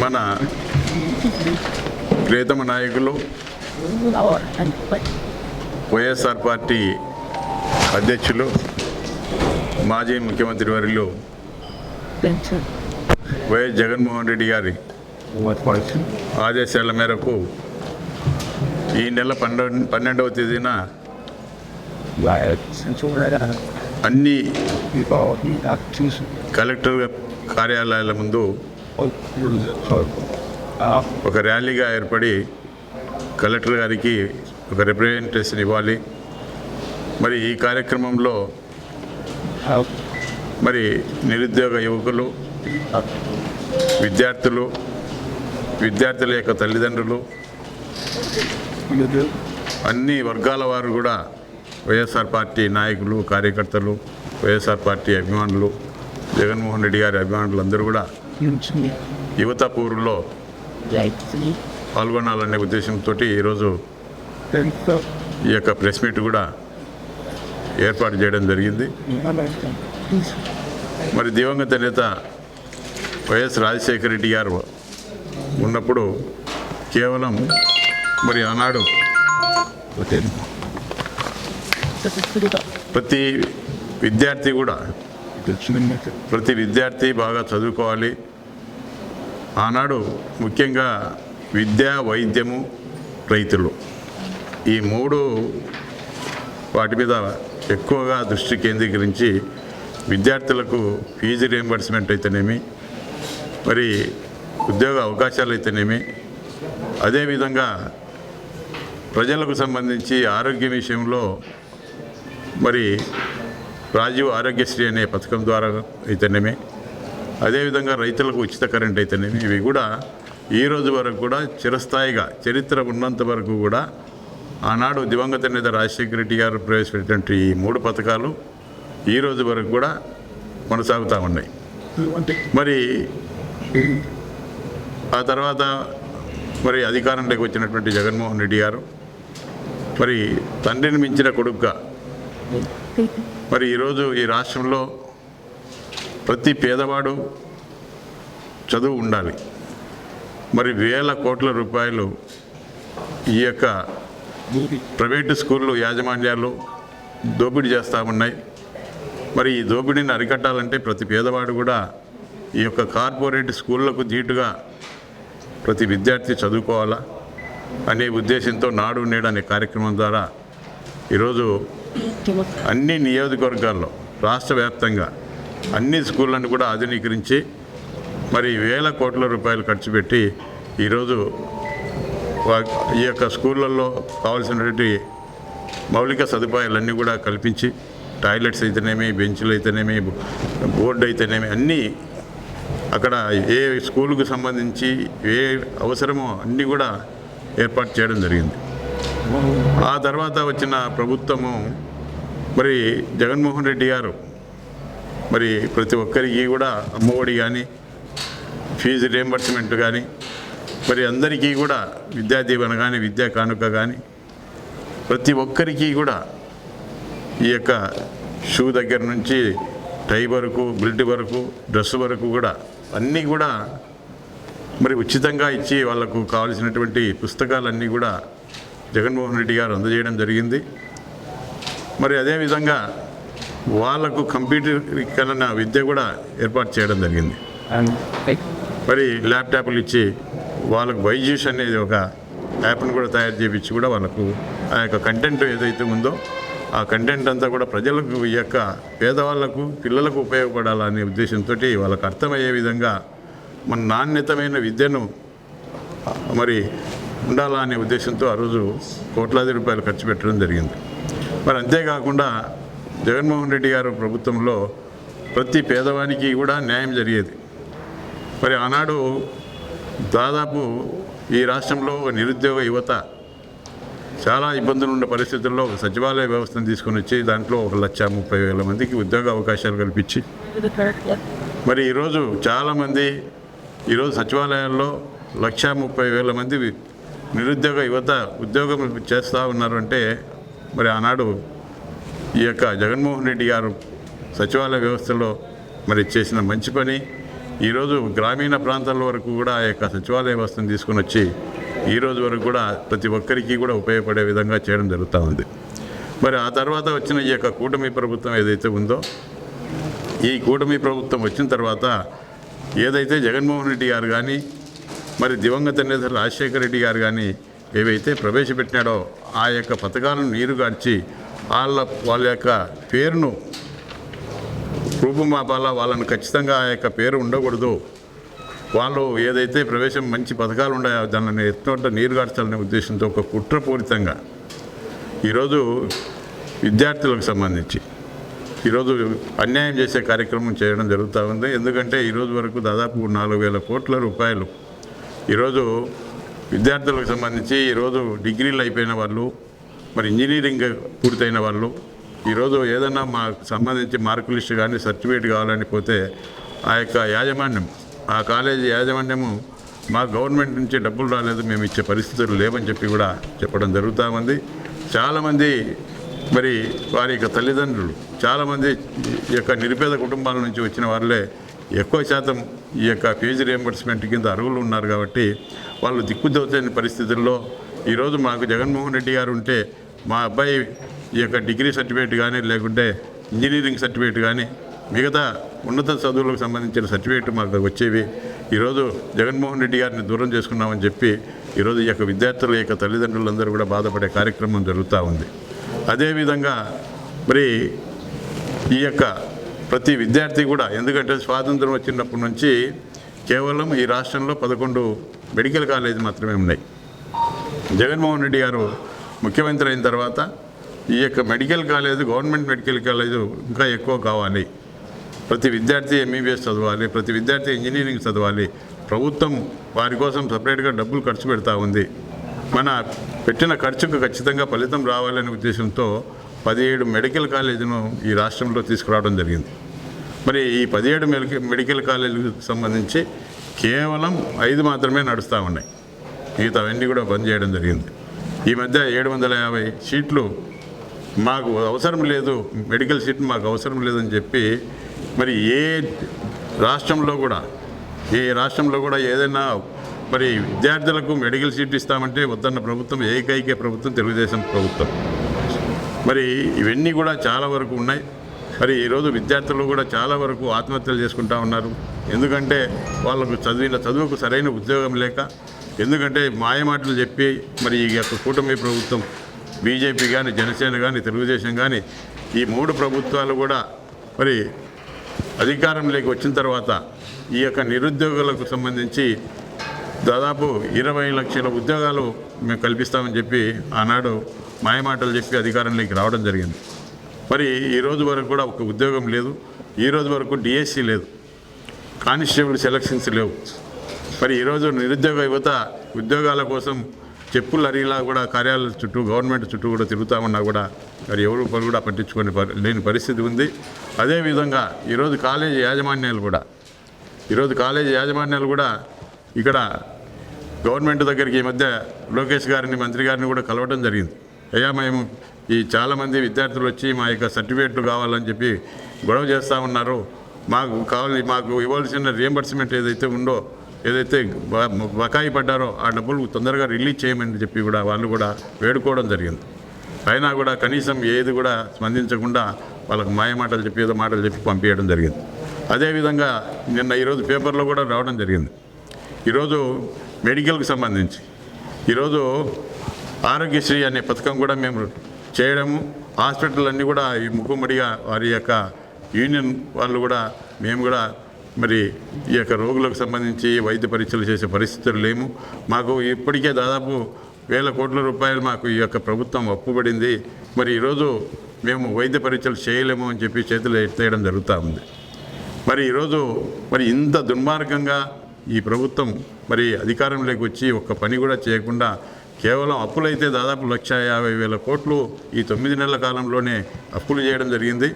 మన ప్రియతమ నాయకులు వైఎస్ఆర్ పార్టీ అధ్యక్షులు మాజీ ముఖ్యమంత్రి వర్యులు వైఎస్ జగన్మోహన్ రెడ్డి గారి ఆదేశాల మేరకు ఈ నెల పన్నెండు పన్నెండవ తేదీన అన్ని కలెక్టర్ కార్యాలయాల ముందు ఒక ర్యాలీగా ఏర్పడి కలెక్టర్ గారికి ఒక రిప్రజెంటేషన్ ఇవ్వాలి. మరి ఈ కార్యక్రమంలో మరి నిరుద్యోగ యువకులు విద్యార్థులు విద్యార్థుల యొక్క తల్లిదండ్రులు అన్ని వర్గాల వారు కూడా వైఎస్ఆర్ పార్టీ నాయకులు కార్యకర్తలు వైఎస్ఆర్ పార్టీ అభిమానులు జగన్మోహన్ రెడ్డి గారి అభిమానులు అందరూ కూడా యువత పూర్లో పాల్గొనాలనే ఉద్దేశంతో ఈరోజు ఈ యొక్క ప్రెస్ మీట్ కూడా ఏర్పాటు చేయడం జరిగింది. మరి దివంగత నేత వైఎస్ రాజశేఖర రెడ్డి గారు ఉన్నప్పుడు కేవలం మరి ఆనాడు ప్రతి విద్యార్థి కూడా ప్రతి విద్యార్థి బాగా చదువుకోవాలి. ఆనాడు ముఖ్యంగా విద్య వైద్యము రైతులు. ఈ మూడు వాటి మీద ఎక్కువగా దృష్టి కేంద్రీకరించి విద్యార్థులకు ఫీజు రియంబర్స్మెంట్ అయితేనేమి మరి ఉద్యోగ అవకాశాలు అయితేనేమి అదేవిధంగా ప్రజలకు సంబంధించి ఆరోగ్య విషయంలో మరి రాజీవ్ ఆరోగ్యశ్రీ అనే పథకం ద్వారా అయితేనేమి అదేవిధంగా రైతులకు ఉచిత కరెంట్ అయితేనేమి ఇవి కూడా ఈ రోజు వరకు కూడా చిరస్థాయిగా చరిత్ర ఉన్నంత వరకు కూడా ఆనాడు దివంగత నేత రాజశేఖర రెడ్డి గారు ప్రవేశపెట్టినటువంటి ఈ మూడు పథకాలు ఈ రోజు వరకు కూడా కొనసాగుతూ ఉన్నాయి. మరి ఆ తర్వాత మరి అధికారంలోకి వచ్చినటువంటి జగన్మోహన్ రెడ్డి గారు మరి తండ్రిని మించిన కొడుకుగా మరి ఈరోజు ఈ రాష్ట్రంలో ప్రతి పేదవాడు చదువు ఉండాలి. మరి వేల కోట్ల రూపాయలు ఈ యొక్క ప్రైవేటు స్కూళ్ళు యాజమాన్యాలు దోపిడీ చేస్తూ ఉన్నాయి. మరి ఈ దోపిడీని అరికట్టాలంటే ప్రతి పేదవాడు కూడా ఈ యొక్క కార్పొరేట్ స్కూళ్ళకు ధీటుగా ప్రతి విద్యార్థి చదువుకోవాలా అనే ఉద్దేశంతో నాడు నేడు అనే కార్యక్రమం ద్వారా ఈరోజు అన్ని నియోజకవర్గాల్లో రాష్ట్ర వ్యాప్తంగా అన్ని స్కూళ్ళను కూడా ఆధునీకరించి మరి వేల కోట్ల రూపాయలు ఖర్చు పెట్టి ఈరోజు ఈ యొక్క స్కూళ్ళల్లో కావాల్సినటువంటి మౌలిక సదుపాయాలన్నీ కూడా కల్పించి టాయిలెట్స్ అయితేనేమి బెంచ్లు అయితేనేమి బోర్డు అయితేనేమి అన్నీ అక్కడ ఏ స్కూలుకు సంబంధించి ఏ అవసరమో అన్నీ కూడా ఏర్పాటు చేయడం జరిగింది. ఆ తర్వాత వచ్చిన ప్రభుత్వము మరి జగన్మోహన్ రెడ్డి గారు మరి ప్రతి ఒక్కరికి కూడా అమ్మఒడి కానీ ఫీజు రియంబర్స్మెంట్ కానీ మరి అందరికీ కూడా విద్యా దీవెన కానీ విద్యా కానుక కానీ ప్రతి ఒక్కరికి కూడా ఈ యొక్క షూ దగ్గర నుంచి టై వరకు బెల్ట్ వరకు డ్రెస్ వరకు కూడా అన్నీ కూడా మరి ఉచితంగా ఇచ్చి వాళ్ళకు కావాల్సినటువంటి పుస్తకాలన్నీ కూడా జగన్మోహన్ రెడ్డి గారు అందజేయడం జరిగింది. మరి అదేవిధంగా వాళ్ళకు కంప్యూటరీకరణ విద్య కూడా ఏర్పాటు చేయడం జరిగింది. మరి ల్యాప్టాప్లు ఇచ్చి వాళ్ళకు బైజూస్ అనేది ఒక యాప్ను కూడా తయారు చేయించి కూడా వాళ్ళకు ఆ యొక్క కంటెంట్ ఏదైతే ఉందో ఆ కంటెంట్ అంతా కూడా ప్రజలకు ఈ యొక్క పేదవాళ్ళకు పిల్లలకు ఉపయోగపడాలనే ఉద్దేశంతో వాళ్ళకు అర్థమయ్యే విధంగా మన నాణ్యతమైన విద్యను మరి ఉండాలా అనే ఉద్దేశంతో ఆ రోజు కోట్లాది రూపాయలు ఖర్చు పెట్టడం జరిగింది. మరి అంతేకాకుండా జగన్మోహన్ రెడ్డి గారు ప్రభుత్వంలో ప్రతి పేదవానికి కూడా న్యాయం జరిగేది. మరి ఆనాడు దాదాపు ఈ రాష్ట్రంలో నిరుద్యోగ యువత చాలా ఇబ్బందులు ఉన్న పరిస్థితుల్లో ఒక సచివాలయ వ్యవస్థను తీసుకొని వచ్చి దాంట్లో ఒక లక్ష ముప్పై వేల మందికి ఉద్యోగ అవకాశాలు కల్పించి మరి ఈరోజు చాలామంది ఈరోజు సచివాలయాల్లో లక్ష ముప్పై వేల మంది నిరుద్యోగ యువత ఉద్యోగం చేస్తూ ఉన్నారంటే మరి ఆనాడు ఈ యొక్క జగన్మోహన్ రెడ్డి గారు సచివాలయ వ్యవస్థలో మరి చేసిన మంచి పని. ఈరోజు గ్రామీణ ప్రాంతాల వరకు కూడా ఆ యొక్క సచివాలయ వ్యవస్థను తీసుకుని వచ్చి ఈరోజు వరకు కూడా ప్రతి ఒక్కరికి కూడా ఉపయోగపడే విధంగా చేయడం జరుగుతూ ఉంది. మరి ఆ తర్వాత వచ్చిన ఈ యొక్క కూటమి ప్రభుత్వం ఏదైతే ఉందో ఈ కూటమి ప్రభుత్వం వచ్చిన తర్వాత ఏదైతే జగన్మోహన్ రెడ్డి గారు కానీ మరి దివంగత నేత రాజశేఖర రెడ్డి గారు కానీ ఏవైతే ప్రవేశపెట్టినాడో ఆ యొక్క పథకాలను నీరుగార్చి వాళ్ళ వాళ్ళ యొక్క పేరును రూపుమాపాలా వాళ్ళని ఖచ్చితంగా ఆ యొక్క పేరు ఉండకూడదు. వాళ్ళు ఏదైతే ప్రవేశం మంచి పథకాలు ఉన్నాయో దానిని ఎత్తునోట నీరు గార్చాలనే ఉద్దేశంతో ఒక కుట్రపూరితంగా ఈరోజు విద్యార్థులకు సంబంధించి ఈరోజు అన్యాయం చేసే కార్యక్రమం చేయడం జరుగుతూ ఉంది. ఎందుకంటే ఈరోజు వరకు దాదాపు నాలుగు వేల కోట్ల రూపాయలు ఈరోజు విద్యార్థులకు సంబంధించి ఈరోజు డిగ్రీలు అయిపోయిన వాళ్ళు మరి ఇంజనీరింగ్ పూర్తయిన వాళ్ళు ఈరోజు ఏదన్నా మాకు సంబంధించి మార్కు లిస్ట్ కానీ సర్టిఫికేట్ కావాలని పోతే ఆ యొక్క యాజమాన్యం ఆ కాలేజీ యాజమాన్యము మా గవర్నమెంట్ నుంచి డబ్బులు రాలేదు మేము ఇచ్చే పరిస్థితులు లేవని చెప్పి కూడా చెప్పడం జరుగుతూ ఉంది. చాలామంది మరి వారి యొక్క తల్లిదండ్రులు చాలామంది ఈ యొక్క నిరుపేద కుటుంబాల నుంచి వచ్చిన వాళ్ళే ఎక్కువ శాతం ఈ యొక్క ఫీజు రియంబర్స్మెంట్ కింద అర్హులు ఉన్నారు కాబట్టి వాళ్ళు దిక్కుదోచని పరిస్థితుల్లో ఈరోజు మాకు జగన్మోహన్ రెడ్డి గారు ఉంటే మా అబ్బాయి ఈ యొక్క డిగ్రీ సర్టిఫికేట్ కానీ లేకుంటే ఇంజనీరింగ్ సర్టిఫికేట్ కానీ మిగతా ఉన్నత చదువులకు సంబంధించిన సర్టిఫికేట్ మాకు వచ్చేవి. ఈరోజు జగన్మోహన్ రెడ్డి గారిని దూరం చేసుకున్నామని చెప్పి ఈరోజు ఈ యొక్క విద్యార్థుల యొక్క తల్లిదండ్రులందరూ కూడా బాధపడే కార్యక్రమం జరుగుతూ ఉంది. అదేవిధంగా మరి ఈ యొక్క ప్రతి విద్యార్థి కూడా ఎందుకంటే స్వాతంత్రం వచ్చినప్పటి నుంచి కేవలం ఈ రాష్ట్రంలో పదకొండు మెడికల్ కాలేజీ మాత్రమే ఉన్నాయి. జగన్మోహన్ రెడ్డి గారు ముఖ్యమంత్రి అయిన తర్వాత ఈ యొక్క medical college government medical college ఇంకా ఎక్కువ కావాలి. ప్రతి విద్యార్థి ఎంబీబీఎస్ చదవాలి ప్రతి విద్యార్థి ఇంజనీరింగ్ చదవాలి. ప్రభుత్వం వారి కోసం సపరేట్గా డబ్బులు ఖర్చు పెడతా ఉంది. మన పెట్టిన ఖర్చుకు ఖచ్చితంగా ఫలితం రావాలనే ఉద్దేశంతో పదిహేడు మెడికల్ కాలేజీను ఈ రాష్ట్రంలో తీసుకురావడం జరిగింది. మరి ఈ పదిహేడు మెడికల్ మెడికల్ కాలేజీలకు సంబంధించి కేవలం ఐదు మాత్రమే నడుస్తూ ఉన్నాయి. మిగతా అవన్నీ కూడా బంద్ చేయడం జరిగింది. ఈ మధ్య ఏడు వందల యాభై సీట్లు మాకు అవసరం లేదు మెడికల్ సీట్ మాకు అవసరం లేదని చెప్పి మరి ఏ రాష్ట్రంలో కూడా ఏ రాష్ట్రంలో కూడా ఏదైనా మరి విద్యార్థులకు మెడికల్ సీట్ ఇస్తామంటే వద్దన్న ప్రభుత్వం ఏకైక ప్రభుత్వం తెలుగుదేశం ప్రభుత్వం. మరి ఇవన్నీ కూడా చాలా వరకు ఉన్నాయి. మరి ఈరోజు విద్యార్థులు కూడా చాలా వరకు ఆత్మహత్యలు చేసుకుంటా ఉన్నారు. ఎందుకంటే వాళ్ళకు చదివిన చదువుకు సరైన ఉద్యోగం లేక ఎందుకంటే మాయమాటలు చెప్పి మరి ఈ యొక్క కూటమి ప్రభుత్వం బీజేపీ కానీ జనసేన కానీ తెలుగుదేశం కానీ ఈ మూడు ప్రభుత్వాలు కూడా మరి అధికారంలోకి వచ్చిన తర్వాత ఈ యొక్క నిరుద్యోగులకు సంబంధించి దాదాపు ఇరవై లక్షల ఉద్యోగాలు మేము కల్పిస్తామని చెప్పి ఆనాడు మాయమాటలు చెప్పి అధికారంలోకి రావడం జరిగింది. మరి ఈ రోజు వరకు కూడా ఒక ఉద్యోగం లేదు ఈ రోజు వరకు డిఎస్సి లేదు కానిస్టేబుల్ సెలక్షన్స్ లేవు. మరి ఈరోజు నిరుద్యోగ యువత ఉద్యోగాల కోసం చెప్పులు అరిగేలా కూడా కార్యాలయాల చుట్టూ గవర్నమెంట్ చుట్టూ కూడా తిరుగుతామన్నా కూడా మరి ఎవరు పని కూడా పట్టించుకునే పరి- లేని పరిస్థితి ఉంది. అదేవిధంగా ఈరోజు కాలేజీ యాజమాన్యాలు కూడా ఈరోజు కాలేజీ యాజమాన్యాలు కూడా ఇక్కడ గవర్నమెంట్ దగ్గరికి ఈ మధ్య లోకేష్ గారిని మంత్రి గారిని కూడా కలవడం జరిగింది. అయ్యా మేము ఈ చాలామంది విద్యార్థులు వచ్చి మా యొక్క సర్టిఫికేట్లు కావాలని చెప్పి గొడవ చేస్తూ ఉన్నారు. మాకు కావాలి మాకు ఇవ్వాల్సిన రియంబర్స్మెంట్ ఏదైతే ఉందో ఏదైతే బకాయి పడ్డారో ఆ డబ్బులు తొందరగా రిలీజ్ చేయమని చెప్పి కూడా వాళ్ళు కూడా వేడుకోవడం జరిగింది. అయినా కూడా కనీసం ఏది కూడా స్పందించకుండా వాళ్ళకు మాయమాటలు చెప్పి ఏదో మాటలు చెప్పి పంపించడం జరిగింది. అదేవిధంగా నిన్న ఈరోజు పేపర్లో కూడా రావడం జరిగింది. ఈరోజు మెడికల్కి సంబంధించి ఈరోజు ఆరోగ్యశ్రీ అనే పథకం కూడా మేము చేయడము హాస్పిటల్ అన్నీ కూడా ఈ ముక్కుమడిగా వారి యొక్క యూనియన్ వాళ్ళు కూడా మేము కూడా మరి ఈ యొక్క రోగులకు సంబంధించి వైద్య పరీక్షలు చేసే పరిస్థితులు లేము మాకు ఇప్పటికే దాదాపు వేల కోట్ల రూపాయలు మాకు ఈ యొక్క ప్రభుత్వం అప్పుబడింది మరి ఈరోజు మేము వైద్య పరీక్షలు చేయలేము అని చెప్పి చేతులు ఎత్తేయడం జరుగుతూ ఉంది. మరి ఈరోజు మరి ఇంత దుర్మార్గంగా ఈ ప్రభుత్వం మరి అధికారంలోకి వచ్చి ఒక్క పని కూడా చేయకుండా కేవలం అప్పులైతే దాదాపు లక్ష యాభై వేల కోట్లు ఈ తొమ్మిది నెలల కాలంలోనే అప్పులు చేయడం జరిగింది.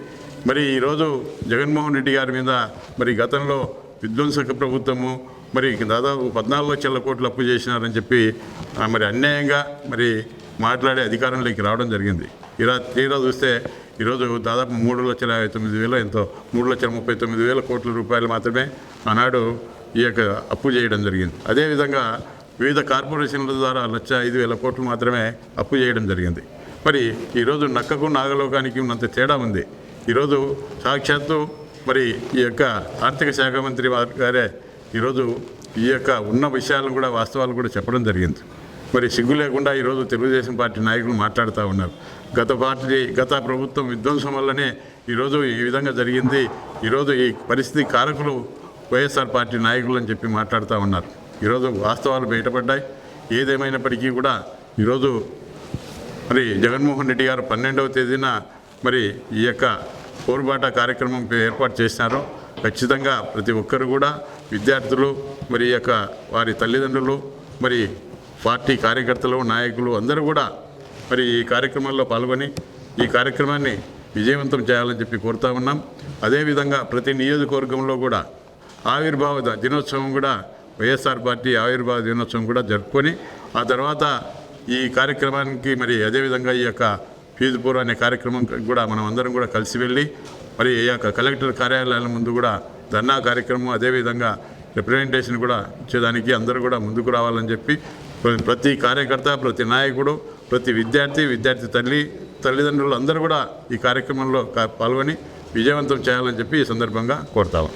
మరి ఈరోజు జగన్మోహన్ రెడ్డి గారి మీద మరి గతంలో విధ్వంసక ప్రభుత్వము మరి దాదాపు పద్నాలుగు లక్షల కోట్లు అప్పు చేసినారని చెప్పి మరి అన్యాయంగా మరి మాట్లాడే అధికారంలోకి రావడం జరిగింది. ఇలా తీరా చూస్తే ఈరోజు దాదాపు మూడు లక్షల యాభై తొమ్మిది వేల ఎంతో మూడు లక్షల ముప్పై తొమ్మిది వేల కోట్ల రూపాయలు మాత్రమే ఆనాడు ఈ యొక్క అప్పు చేయడం జరిగింది. అదేవిధంగా వివిధ కార్పొరేషన్ల ద్వారా లక్ష ఐదు వేల కోట్లు మాత్రమే అప్పు చేయడం జరిగింది. మరి ఈరోజు నక్కకు నాగలోకానికి ఉన్నంత తేడా ఉంది. ఈరోజు సాక్షాత్తు మరి ఈ యొక్క ఆర్థిక శాఖ మంత్రి వారి గారే ఈరోజు ఈ యొక్క ఉన్న విషయాలను కూడా వాస్తవాలు కూడా చెప్పడం జరిగింది. మరి సిగ్గు లేకుండా ఈరోజు తెలుగుదేశం పార్టీ నాయకులు మాట్లాడుతూ ఉన్నారు. గత పార్టీ గత ప్రభుత్వం విధ్వంసం వల్లనే ఈరోజు ఈ విధంగా జరిగింది. ఈరోజు ఈ పరిస్థితి కారకులు వైఎస్ఆర్ పార్టీ నాయకులు అని చెప్పి మాట్లాడుతూ ఉన్నారు. ఈరోజు వాస్తవాలు బయటపడ్డాయి. ఏదేమైనప్పటికీ కూడా ఈరోజు మరి జగన్మోహన్ రెడ్డి గారు పన్నెండవ తేదీన మరి ఈ యొక్క పోరుబాట కార్యక్రమం ఏర్పాటు చేసినారు. ఖచ్చితంగా ప్రతి ఒక్కరు కూడా విద్యార్థులు మరి ఈ యొక్క వారి తల్లిదండ్రులు మరి పార్టీ కార్యకర్తలు నాయకులు అందరూ కూడా మరి ఈ కార్యక్రమంలో పాల్గొని ఈ కార్యక్రమాన్ని విజయవంతం చేయాలని చెప్పి కోరుతా ఉన్నాం. అదేవిధంగా ప్రతి నియోజకవర్గంలో కూడా ఆవిర్భావ దినోత్సవం కూడా వైఎస్ఆర్ పార్టీ ఆవిర్భావ దినోత్సవం కూడా జరుపుకొని ఆ తర్వాత ఈ కార్యక్రమానికి మరి అదేవిధంగా ఈ యొక్క ఫీజు పూర్వ అనే కార్యక్రమం కూడా మనం అందరం కూడా కలిసి వెళ్ళి మరి యొక్క కలెక్టర్ కార్యాలయాల ముందు కూడా ధర్నా కార్యక్రమం అదేవిధంగా రిప్రజెంటేషన్ కూడా ఇచ్చేదానికి అందరూ కూడా ముందుకు రావాలని చెప్పి ప్రతి కార్యకర్త ప్రతి నాయకుడు ప్రతి విద్యార్థి విద్యార్థి తల్లి తల్లిదండ్రులు అందరూ కూడా ఈ కార్యక్రమంలో పాల్గొని విజయవంతం చేయాలని చెప్పి ఈ సందర్భంగా కోరుతాము.